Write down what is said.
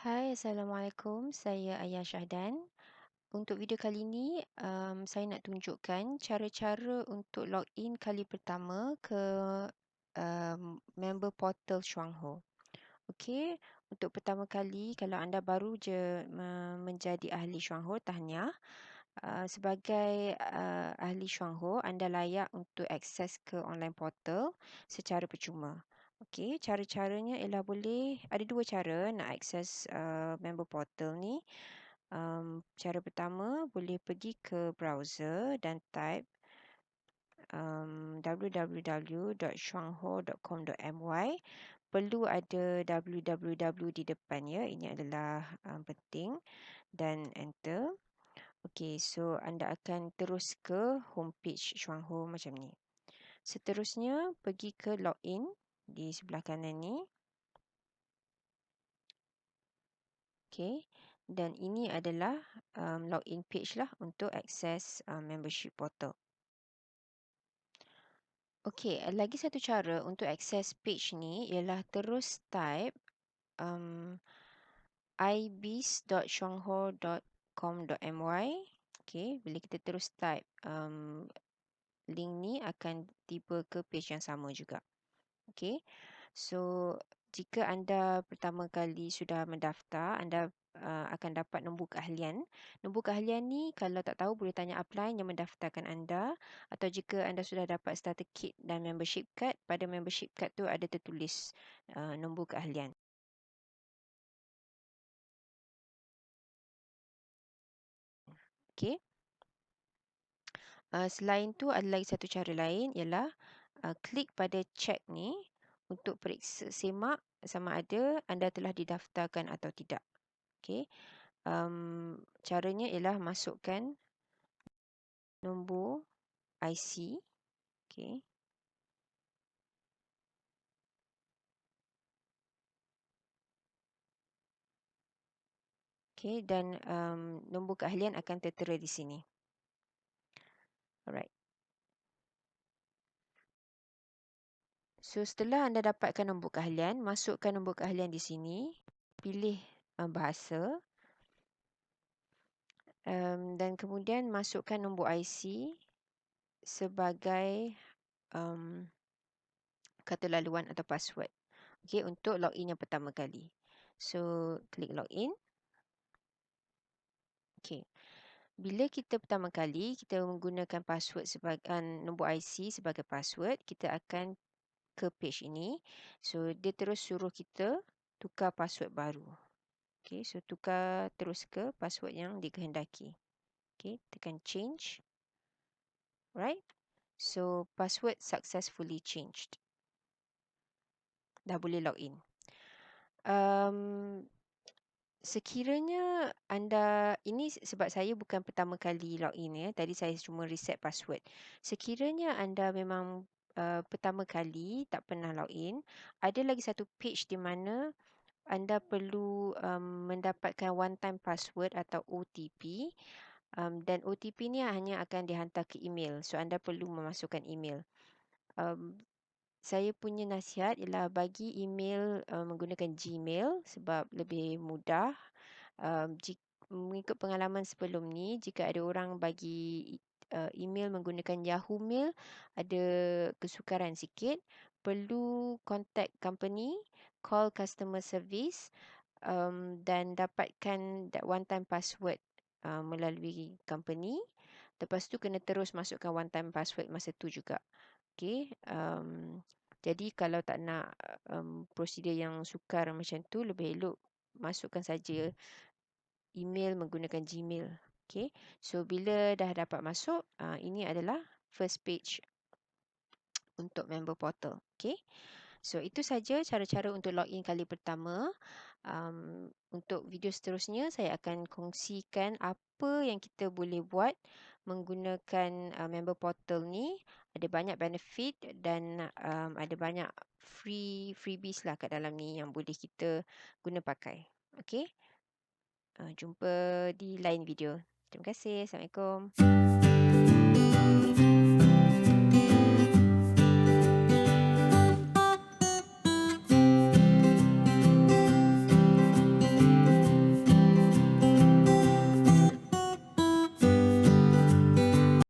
Hai, Assalamualaikum. Saya Ayah Syahdan. Untuk video kali ini, um, saya nak tunjukkan cara-cara untuk login kali pertama ke um, member portal Shuangho. Okey, untuk pertama kali kalau anda baru je menjadi ahli Shuangho, tahniah. Uh, sebagai uh, ahli Shuangho, anda layak untuk akses ke online portal secara percuma. Okey, cara-caranya ialah boleh ada dua cara nak akses uh, member portal ni. Um, cara pertama boleh pergi ke browser dan type um, www.shuangho.com.my perlu ada www di depan ya. Ini adalah um, penting dan enter. Okey, so anda akan terus ke homepage Shuangho macam ni. Seterusnya pergi ke login di sebelah kanan ni. Okey. Dan ini adalah um, login page lah untuk akses um, membership portal. Okey, lagi satu cara untuk akses page ni ialah terus type um, ibis.shongho.com.my Okey, bila kita terus type um, link ni akan tiba ke page yang sama juga. Okey. So, jika anda pertama kali sudah mendaftar, anda uh, akan dapat nombor keahlian. Nombor keahlian ni kalau tak tahu boleh tanya upline yang mendaftarkan anda atau jika anda sudah dapat starter kit dan membership card, pada membership card tu ada tertulis uh, nombor keahlian. Okey. Uh, selain tu ada lagi satu cara lain ialah uh, klik pada check ni untuk periksa semak sama ada anda telah didaftarkan atau tidak. Okey. Um, caranya ialah masukkan nombor IC. Okey. Okey dan um, nombor keahlian akan tertera di sini. Alright. So setelah anda dapatkan nombor keahlian, masukkan nombor keahlian di sini, pilih uh, bahasa um, dan kemudian masukkan nombor IC sebagai um, kata laluan atau password. Okey untuk login yang pertama kali. So klik login. Okey. Bila kita pertama kali kita menggunakan password sebagai uh, nombor IC sebagai password, kita akan ke page ini. So dia terus suruh kita tukar password baru. Okay, so tukar terus ke password yang dikehendaki. Okay, tekan change. Right. So password successfully changed. Dah boleh login. Um, sekiranya anda ini sebab saya bukan pertama kali login ya. Tadi saya cuma reset password. Sekiranya anda memang uh, pertama kali tak pernah login, ada lagi satu page di mana anda perlu um, mendapatkan one time password atau OTP um, dan OTP ni hanya akan dihantar ke email. So anda perlu memasukkan email. Um, saya punya nasihat ialah bagi email um, menggunakan Gmail sebab lebih mudah. Um, jika, mengikut pengalaman sebelum ni, jika ada orang bagi uh, email menggunakan Yahoo Mail ada kesukaran sikit. Perlu contact company call customer service um, dan dapatkan that one time password uh, melalui company. Lepas tu kena terus masukkan one time password masa tu juga. Okay um, jadi kalau tak nak um, prosedur yang sukar macam tu lebih elok masukkan saja email menggunakan Gmail Okay, so bila dah dapat masuk, uh, ini adalah first page untuk member portal. Okay, so itu saja cara-cara untuk login kali pertama. Um, untuk video seterusnya, saya akan kongsikan apa yang kita boleh buat menggunakan uh, member portal ni. Ada banyak benefit dan um, ada banyak free freebies lah kat dalam ni yang boleh kita guna pakai. Okay, uh, jumpa di lain video. Terima kasih. Assalamualaikum.